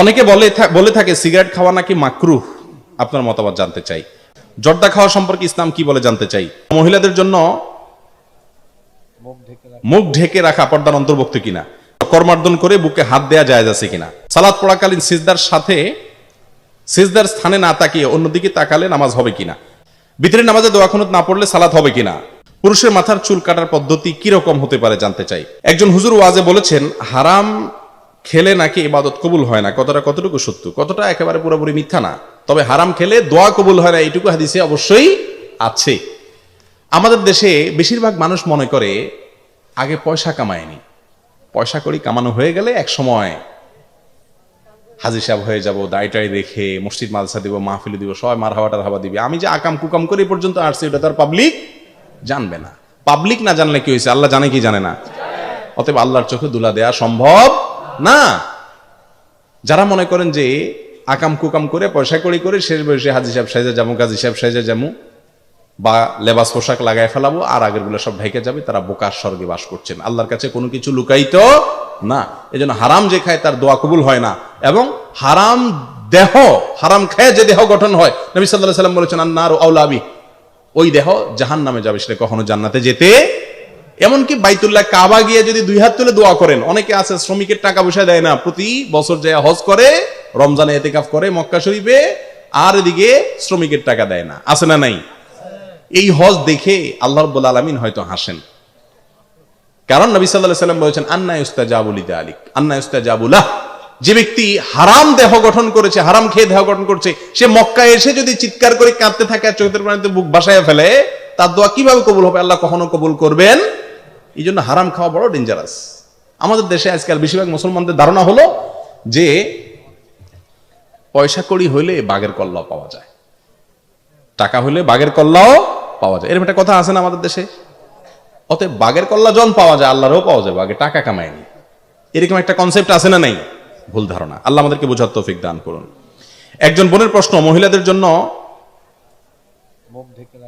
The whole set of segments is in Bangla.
অনেকে বলে বলে থাকে, সিগারেট খাওয়া নাকি মাকরুহ? আপনার মতামত জানতে চাই। জর্দা খাওয়া সম্পর্কে ইসলাম কি বলে জানতে চাই? মহিলাদের জন্য মুখ ঢেকে রাখা পর্দার অন্তর্ভুক্ত কিনা? কর্মার্দন করে বুকে হাত দেয়া যায় আছে কিনা? সালাদ পড়াকালীন সিজদার সাথে, সিজদার স্থানে না তাকিয়ে অন্যদিকে তাকালে নামাজ হবে কিনা? ভিতরে নামাজে দোয়া খুনুত না পড়লে সালাত হবে কিনা? পুরুষের মাথার চুল কাটার পদ্ধতি কি রকম হতে পারে জানতে চাই। একজন হুজুর ওয়াজে বলেছেন, হারাম খেলে নাকি ইবাদত কবুল হয় না? কতটা কতটুকু সত্য? কতটা একেবারে পুরোপুরি মিথ্যা না? তবে হারাম খেলে দোয়া কবুল হয় না, এইটুকু হাদিসে অবশ্যই আছে। আমাদের দেশে বেশিরভাগ মানুষ মনে করে, আগে পয়সা কামায়নি। পয়সা করি কামানো হয়ে গেলে এক সময় হাজির সাহেব হয়ে যাব দায়টাই রেখে মসজিদ মালসা দিব, মাহফিলি দিব, সবাই মার হাওয়াটার হাওয়া দিবে। আমি যে আকাম কুকাম করে পর্যন্ত আসছি এটা তার পাবলিক জানবে না। পাবলিক না জানলে কি হয়েছে? আল্লাহ জানে কি জানে না? অতএব আল্লাহর চোখে দুলা দেয়া সম্ভব না। যারা মনে করেন যে আকাম কুকাম করে, পয়সা কড়ি করে, শেষ বয়সে হাজি সাহেব সাইজে যাব কাজী সাহেব সাইজে যাব, বা লেবাস পোশাক লাগায় ফেলাবো, আর আগেরগুলো সব ঢেকে যাবে, তারা বোকার স্বর্গে বাস করছেন। আল্লাহর কাছে কোনো কিছু লুকাইত না। এই জন্য হারাম যে খায় তার দোয়া কবুল হয় না। এবং হারাম দেহ, হারাম খায় যে দেহ গঠন হয়। নবী সাল্লাহ সাল্লাম বলেছেন, আন্নার আউলাবি ওই দেহ জাহান নামে যাবে, সেটা কখনো জান্নাতে যেতে এমনকি বাইতুল্লাহ কাবা গিয়ে যদি দুই হাত তুলে দোয়া করেন, অনেকে আছে শ্রমিকের টাকা পয়সা দেয় না, প্রতি বছর যায় হজ করে, রমজানে এতেকাফ করে মক্কা শরীফে, আর এদিকে শ্রমিকের টাকা দেয় না। আছে না নাই? এই হজ দেখে আল্লাহ রব্বুল আলমিন হয়তো হাসেন। কারণ নবী সাল্লাহ সাল্লাম বলেছেন, আন্না ইস্তা ইস্তাজাবুলিদা আলিক আন্না ইস্তা ইস্তাজাবুলাহ যে ব্যক্তি হারাম দেহ গঠন করেছে, হারাম খেয়ে দেহ গঠন করছে, সে মক্কা এসে যদি চিৎকার করে কাঁদতে থাকে আর চোখের পানিতে বুক বাসায় ফেলে, তার দোয়া কীভাবে কবুল হবে? আল্লাহ কখনো কবুল করবেন এই জন্য হারাম খাওয়া বড় ডেঞ্জারাস আমাদের দেশে আজকাল বেশিরভাগ মুসলমানদের ধারণা হলো যে পয়সা কড়ি হইলে বাঘের কল্লাও পাওয়া যায়। টাকা হইলে বাঘের কল্লাও পাওয়া যায়। এরকম একটা কথা আছে না আমাদের দেশে? অতএব বাঘের কল্লা জন পাওয়া যায় আল্লাহরও পাওয়া যায় বাঘে টাকা কামায়নি। এরকম একটা কনসেপ্ট আছে না নাই? ভুল ধারণা। আল্লাহ আমাদেরকে বোঝার তৌফিক দান করুন। একজন বোনের প্রশ্ন মহিলাদের জন্য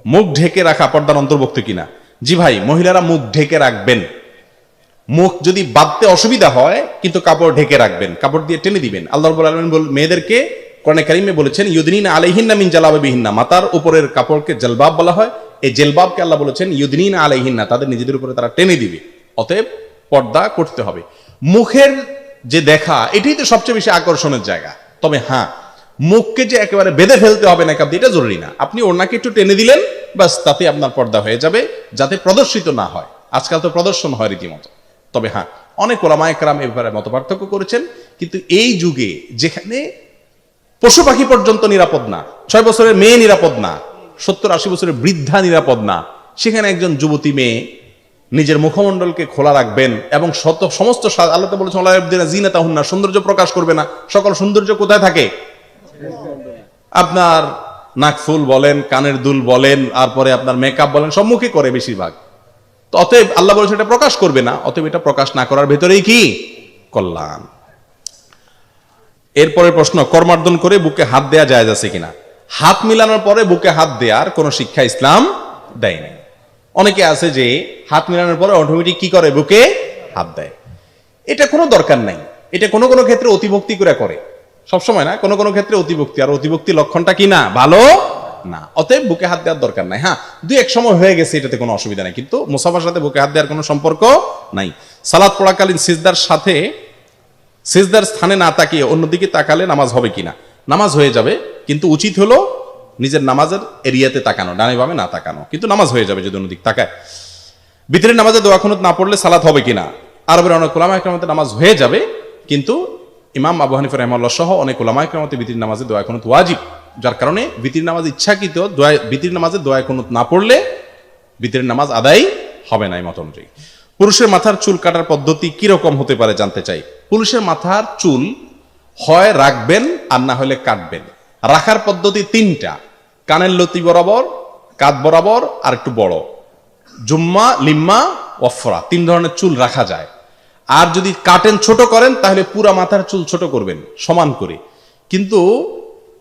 মুখ ঢেকে রাখা পর্দার অন্তর্ভুক্ত কিনা? জি ভাই, মহিলারা মুখ ঢেকে রাখবেন। মুখ যদি বাঁধতে অসুবিধা হয়, কিন্তু কাপড় ঢেকে রাখবেন। কাপড় দিয়ে টেনে দিবেন। আল্লাহ আলামিন মেয়েদেরকে কোরআনে কারিমে বলেছেন ইউদিন আলাইহিন্না মিন জালাবিহিন্না মাতার উপরের কাপড়কে জেলবাব বলা হয়। এই জেলবাবকে আল্লাহ বলেছেন ইউদিন আলাইহিন্না। তাদের নিজেদের উপরে তারা টেনে দিবে। অতএব পর্দা করতে হবে। মুখের যে দেখা, এটাই তো সবচেয়ে বেশি আকর্ষণের জায়গা। তবে হ্যাঁ মুখকে যে একেবারে বেঁধে ফেলতে হবে না কাপড় এটা জরুরি না। আপনি ওনাকে একটু টেনে দিলেন বাস তাতে আপনার পর্দা হয়ে যাবে, যাতে প্রদর্শিত না হয়। আজকাল তো প্রদর্শন হয় রীতিমতো। তবে হ্যাঁ অনেক ওলামায়করাম এ ব্যাপারে মত পার্থক্য করেছেন, কিন্তু এই যুগে যেখানে পশু পাখি পর্যন্ত নিরাপদ না, ছয় বছরের মেয়ে নিরাপদ না, সত্তর আশি বছরের বৃদ্ধা নিরাপদ না, সেখানে একজন যুবতী মেয়ে নিজের মুখমণ্ডলকে খোলা রাখবেন এবং শত, সমস্ত আল্লাহ তো বলেছেন আল্লাহ জিনা তাহুন না সৌন্দর্য প্রকাশ করবে না। সকল সৌন্দর্য কোথায় থাকে? আপনার নাকফুল বলেন, কানের দুল বলেন, তারপরে আপনার মেকআপ বলেন, সম্মুখে করে বেশিরভাগ। তো অতএব আল্লাহ বলেছেন এটা প্রকাশ করবে না, অতএব এটা প্রকাশ না করার ভেতরেই কি? কল্যাণ। এরপরে প্রশ্ন কর্মার্দন করে বুকে হাত দেয়া যায় আছে কিনা? হাত মিলানোর পরে বুকে হাত দেওয়ার কোনো শিক্ষা ইসলাম দেয়নি। অনেকে আছে যে হাত মিলানোর পরে অটোমেটিক কি করে? বুকে হাত দেয়। এটা কোনো দরকার নাই। এটা কোনো কোনো ক্ষেত্রে অতিভক্তি করে করে। সবসময় না, কোনো কোনো ক্ষেত্রে অতিভক্তি। আর অতিভক্তি লক্ষণটা কি না? ভালো? না। অতএব বুকে হাত দেওয়ার দরকার নাই হ্যাঁ? দুই এক সময় হয়ে গেছে, এটাতে কোনো অসুবিধা নাই। কিন্তু মুসাফার সাথে বুকে হাত দেওয়ার কোনো সম্পর্ক নাই। সালাদ পড়াকালীন সিজদার সাথে, সিজদার স্থানে না তাকিয়ে অন্যদিকে তাকালে নামাজ হবে কিনা? নামাজ হয়ে যাবে, কিন্তু উচিত হলো নিজের নামাজের এরিয়াতে তাকানো, ডানে বামে না তাকানো। কিন্তু নামাজ হয়ে যাবে যদি অন্যদিক তাকায়। ভিতরের নামাজে দোয়া খুনুত না পড়লে সালাত হবে কিনা? আরবের অনেক ওলামা একরামতে নামাজ হয়ে যাবে, কিন্তু ইমাম আবু হানিফা রহমাল্লাহ সহ অনেক ওলামা একরামতে ভিতির নামাজে দোয়া খুনুত ওয়াজিব। যার কারণে বিতির নামাজ ইচ্ছাকৃত দোয়া, বিতির নামাজে দোয়া খুনুত না পড়লে ভিতরের নামাজ আদায় হবে না এই মত অনুযায়ী। পুরুষের মাথার চুল কাটার পদ্ধতি কীরকম হতে পারে জানতে চাই। পুরুষের মাথার চুল হয় রাখবেন আর না হলে কাটবেন। রাখার পদ্ধতি তিনটা। কানের লতি বরাবর কাত বরাবর আর একটু বড়। জুম্মা, লিম্মা, ওয়ফরা, তিন ধরনের চুল রাখা যায়। আর যদি কাটেন ছোট করেন, তাহলে পুরা মাথার চুল ছোট করবেন, সমান করে। কিন্তু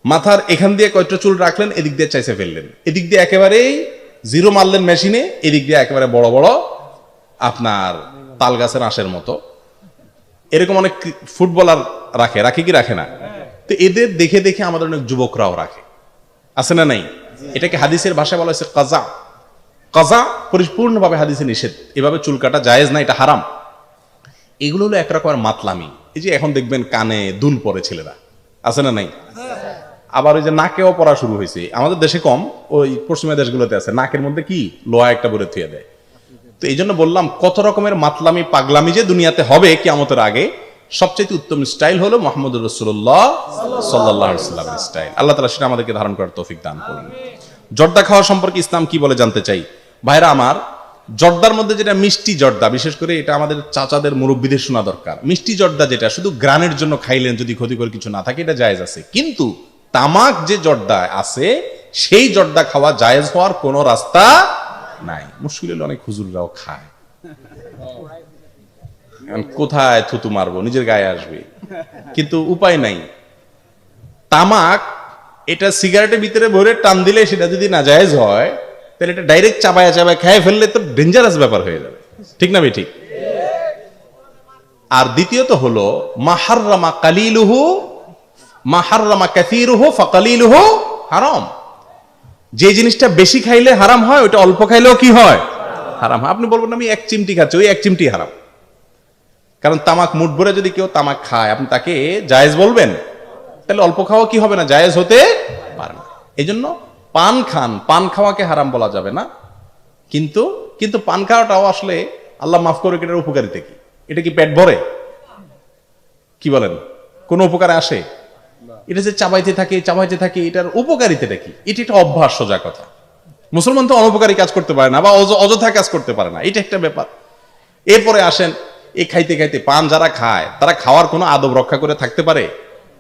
মাথার এখান দিয়ে কয়েকটা চুল রাখলেন, এদিক দিয়ে চাইছে ফেললেন। এদিক দিয়ে একেবারেই জিরো মারলেন মেশিনে, এদিক দিয়ে একেবারে বড় বড় আপনার তাল গাছের আঁশের মতো। এরকম অনেক ফুটবলার রাখে রাখে কি রাখে না? তো এদের দেখে দেখে আমাদের অনেক যুবকরাও রাখে। আছে না নাই? এটাকে হাদিসের ভাষায় বলা হয়েছে কাজা। কাজা পরিপূর্ণভাবে হাদিসে নিষেধ। এভাবে চুল কাটা জায়েজ না, এটা হারাম। এগুলো হলো একরকমের মাতলামি। এই যে এখন দেখবেন কানে দুল পরে ছেলেরা। আছে না নাই? আবার ওই যে নাকেও পড়া শুরু হয়েছে। আমাদের দেশে কম, ওই পশ্চিমা দেশগুলোতে আছে। নাকের মধ্যে কি? লোহা একটা বলে থুয়ে দেয়। তো এই জন্য বললাম, কত রকমের মাতলামি, পাগলামি যে দুনিয়াতে হবে কিয়ামতের আগে সবচেয়ে উত্তম স্টাইল হলো মোহাম্মদ রসুল্লাহ সাল্লাহ সাল্লামের স্টাইল। আল্লাহ তালা সেটা আমাদেরকে ধারণ করার তৌফিক দান করুন। জর্দা খাওয়া সম্পর্কে ইসলাম কি বলে জানতে চাই? ভাইরা আমার জর্দার মধ্যে যেটা মিষ্টি জর্দা, বিশেষ করে এটা আমাদের চাচাদের মুরব্বীদের শোনা দরকার। মিষ্টি জর্দা যেটা, শুধু গ্রানের জন্য খাইলেন যদি ক্ষতিকর কিছু না থাকে, এটা জায়েজ আছে। কিন্তু তামাক যে জর্দা আছে, সেই জর্দা খাওয়া জায়েজ হওয়ার কোনো রাস্তা নাই। মুশকিল হলে অনেক হুজুররাও খায়। কোথায় থুতু মারবো? নিজের গায়ে আসবে। কিন্তু উপায় নাই। তামাক এটা সিগারেটের ভিতরে ভরে টান দিলে সেটা যদি না জায়েজ হয় তাহলে এটা ডাইরেক্ট চাবায়া চাবায় খেয়ে ফেললে তো ডেঞ্জারাস ব্যাপার হয়ে যাবে। ঠিক না ঠিক আর দ্বিতীয়ত হলো মাহাররামা কালিলুহু মাহাররামা কাসিরুহু ফাকালিলুহু হারাম। যে জিনিসটা বেশি খাইলে হারাম হয় ওটা অল্প খাইলেও কি হয়? হারাম। আপনি বলবেন, আমি এক চিমটি খাচ্ছি, ওই এক চিমটি হারাম। কারণ তামাক মুঠ ভরে যদি কেউ তামাক খায়, আপনি তাকে জায়েজ বলবেন? তাহলে অল্প খাওয়া কি হবে না? জায়েজ হতে পারে না। এই জন্য পান খান, পান খাওয়াকে হারাম বলা যাবে না। কিন্তু কিন্তু পান খাওয়াটাও আসলে আল্লাহ মাফ করে এটার উপকারিতা কি? এটা কি পেট ভরে? কি বলেন? কোন উপকারে আসে? এটা যে চাবাইতে থাকে চাবাইতে থাকে, এটার উপকারিতাটা কি? এটি একটা অভ্যাস, সোজা কথা। মুসলমান তো অনপকারী কাজ করতে পারে না, বা অয- অযথা কাজ করতে পারে না। এটা একটা ব্যাপার। এরপরে আসেন এই খাইতে খাইতে পান যারা খায়, তারা খাওয়ার কোনো আদব রক্ষা করে থাকতে পারে?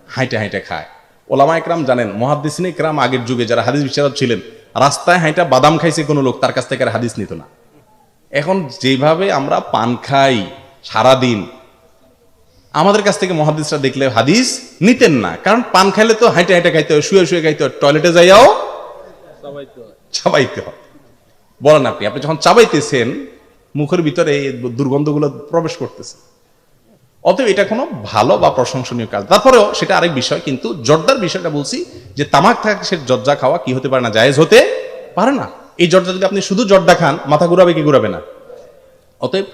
হাইটে হাইটে খায়। ওলামা একরাম জানেন মহাদিসিন একরাম আগের যুগে যারা হাদিস বিচারক ছিলেন, রাস্তায় হাইটা বাদাম খাইছে কোনো লোক, তার কাছ থেকে হাদিস নিত না। এখন যেভাবে আমরা পান খাই সারাদিন, আমাদের কাছ থেকে মহাদিসরা দেখলে হাদিস নিতেন না। কারণ পান খাইলে তো হাইটে হাইটে খাইতে হয়, শুয়ে শুয়ে খাইতে হয়, টয়লেটে যাইয়াও চাবাইতে হয়। বলেন আপনি আপনি যখন চাবাইতেছেন, মুখের ভিতরে এই দুর্গন্ধগুলো প্রবেশ করতেছে। অতএব এটা কোনো ভালো বা প্রশংসনীয় কাজ। তারপরেও সেটা আরেক বিষয় কিন্তু জর্দার বিষয়টা বলছি যে তামাক থাকে সে জর্দা খাওয়া কি হতে পারে না জায়েজ হতে পারে না। এই জর্দা যদি আপনি শুধু জর্দা খান মাথা ঘুরাবে কি ঘুরাবে না? অতএব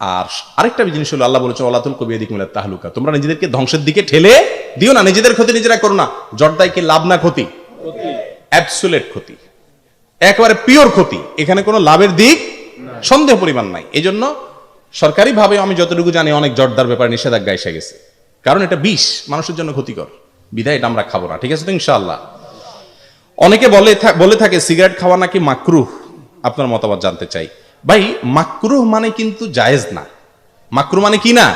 আর আরেকটা জিনিস হলো আল্লাহ বলেছেন আল্লাতুল কবি এদিক মিলাত তাহলুকা। তোমরা নিজেদেরকে ধ্বংসের দিকে ঠেলে দিও না নিজেদের ক্ষতি নিজেরা করো না। জর্দায় কি লাভ না ক্ষতি? অ্যাবসুলেট ক্ষতি। একেবারে পিওর ক্ষতি। এখানে কোনো লাভের দিক সন্দেহ পরিমাণ নাই। এই জন্য সরকারিভাবে আমি যতটুকু জানি অনেক জর্দার ব্যাপারে নিষেধাজ্ঞা এসে গেছে। কারণ এটা বিষ, মানুষের জন্য ক্ষতিকর। বিধায় এটা আমরা খাব না, ঠিক আছে তো ইনশাআল্লাহ? অনেকে বলে বলে থাকে, সিগারেট খাওয়া নাকি মাকরুহ? আপনার মতামত জানতে চাই। ভাই, মাকরুহ মানে কিন্তু জায়েজ না। মাকরু মানে কি না?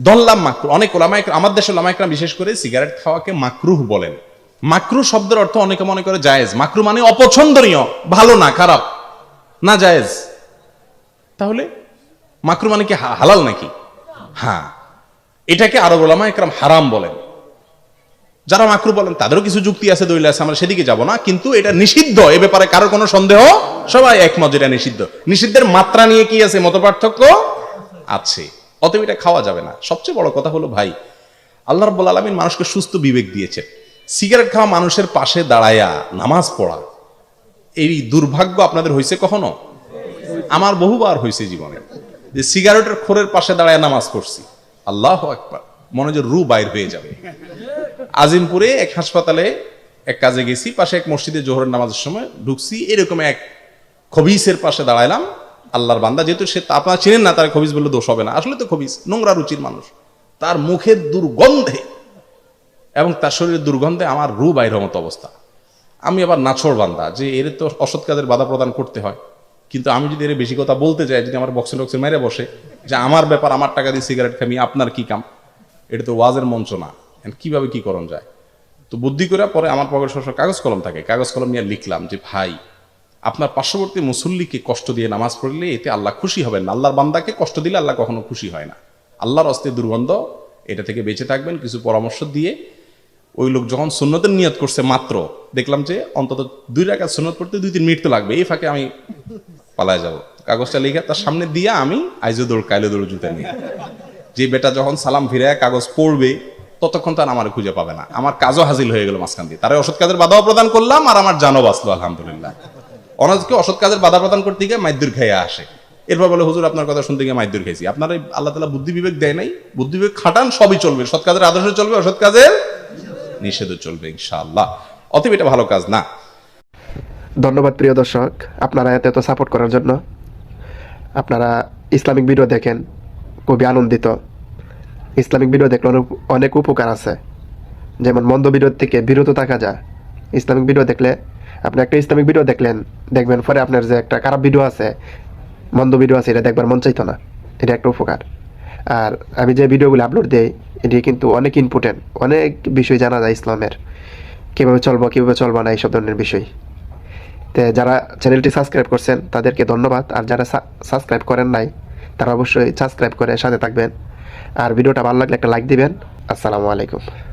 দল্লাম মাকরু অনেক ওলামায়ক আমার দেশের ওলামায়করা বিশেষ করে সিগারেট খাওয়াকে মাকরুহ বলেন। মাকরু শব্দের অর্থ অনেকে মনে করে জায়েজ। মাকরু মানে অপছন্দনীয়, ভালো না, খারাপ, না জায়েজ। তাহলে মাকরু মানে কি হালাল নাকি? হ্যাঁ এটাকে আরব ওলামা একরাম হারাম বলেন। যারা মাকরু বলেন, তাদেরও কিছু যুক্তি আছে, দলিল আছে, আমরা সেদিকে যাব না, কিন্তু এটা নিষিদ্ধ। এ ব্যাপারে কারও কোনো সন্দেহ? সবাই একমত এটা নিষিদ্ধ। নিষিদ্ধের মাত্রা নিয়ে কি আছে মত পার্থক্য আছে। অতএব এটা খাওয়া যাবে না। সবচেয়ে বড় কথা হলো, ভাই, আল্লাহ রাব্বুল আলামিন মানুষকে সুস্থ বিবেক দিয়েছে সিগারেট খাওয়া মানুষের পাশে দাঁড়ায়া, নামাজ পড়া, এই দুর্ভাগ্য আপনাদের হয়েছে কখনো? আমার বহুবার হয়েছে জীবনে। যে সিগারেটের খোরের পাশে দাঁড়ায় নামাজ পড়ছি। আল্লাহ একবার মনে যে রু বাইর হয়ে যাবে। আজিমপুরে এক হাসপাতালে এক কাজে গেছি, পাশে এক মসজিদে জোহরের নামাজের সময় ঢুকছি, এরকম এক খবিসের পাশে দাঁড়াইলাম। আল্লাহর বান্দা, যেহেতু সে আপনারা চিনেন না, তার খবিস বললে দোষ হবে না। আসলে তো খবিস, নোংরা রুচির মানুষ। তার মুখের দুর্গন্ধে এবং তার শরীরের দুর্গন্ধে আমার রু বাইর মতো অবস্থা। আমি আবার নাছর বান্দা, যে এর তো অসৎ কাজের বাধা প্রদান করতে হয়। কিন্তু আমি যদি এর বেশি কথা বলতে চাই যদি আমার বক্সে টক্সে মেরে বসে, যে আমার ব্যাপার, আমার টাকা দিয়ে সিগারেট খামি, আপনার কি কাম? এটা তো ওয়াজের মঞ্চ না। কীভাবে কি করণ যায়? তো বুদ্ধি করে পরে আমার পকেটে সবসময় কাগজ কলম থাকে। কাগজ কলম নিয়ে লিখলাম যে, ভাই, আপনার পার্শ্ববর্তী মুসল্লিকে কষ্ট দিয়ে নামাজ পড়লে এতে আল্লাহ খুশি হবেন না। আল্লাহর বান্দাকে কষ্ট দিলে আল্লাহ কখনো খুশি হয় না। আল্লাহর অস্তে দুর্গন্ধ, এটা থেকে বেঁচে থাকবেন, কিছু পরামর্শ দিয়ে ওই লোক যখন সুন্নতের নিয়ত করছে মাত্র, দেখলাম যে অন্তত দুই টাকা সুন্নত পড়তে দুই তিন মিনিট তো লাগবে, এই ফাঁকে আমি পালায় যাব। কাগজটা লিখে তার সামনে দিয়ে আমি আইজো দৌড়, কাইলে দৌড় জুতা নিয়ে। যে বেটা যখন সালাম ফিরে কাগজ পড়বে, ততক্ষণ তার আমার খুঁজে পাবে না। আমার কাজও হাজির হয়ে গেল মাঝখান দিয়ে। তারা ওষুধ কাজের বাধাও প্রদান করলাম আর আমার জানও বাঁচলো, আলহামদুলিল্লাহ। অনাজকে অসৎ কাজের বাধা প্রদান করতে গিয়ে মাইদুর খেয়ে আসে। এরপর বলে, হুজুর, আপনার কথা শুনতে গিয়ে মাইদুর খেয়েছি আপনার আল্লাহ তালা বুদ্ধি বিবেক দেয় নাই? বুদ্ধি বিবেক খাটান, সবই চলবে। সৎ কাজের আদর্শ চলবে, অসৎ কাজের নিষেধও চলবে, ইনশাআল্লাহ। অতএব এটা ভালো কাজ না। ধন্যবাদ প্রিয় দর্শক, আপনারা এত এত সাপোর্ট করার জন্য। আপনারা ইসলামিক ভিডিও দেখেন, খুবই আনন্দিত। ইসলামিক ভিডিও দেখলে অনেক উপকার আছে। যেমন মন্দ ভিডিও থেকে বিরত থাকা যায়। ইসলামিক ভিডিও দেখলে, আপনি একটা ইসলামিক ভিডিও দেখলেন, দেখবেন পরে আপনার যে একটা খারাপ ভিডিও আছে, মন্দ ভিডিও আছে, এটা দেখবার মন চাইতো না। এটা একটা উপকার। আর আমি যে ভিডিওগুলো আপলোড দিই, এটি কিন্তু অনেক ইম্পর্টেন্ট অনেক বিষয় জানা যায় ইসলামের। কীভাবে চলবো কীভাবে চলবো না, এইসব ধরনের বিষয়। তো যারা চ্যানেলটি সাবস্ক্রাইব করছেন, তাদেরকে ধন্যবাদ। আর যারা সাবস্ক্রাইব করেন নাই, তারা অবশ্যই সাবস্ক্রাইব করে সাথে থাকবেন। আর ভিডিওটা ভালো লাগলে একটা লাইক দিবেন। আসসালামু আলাইকুম।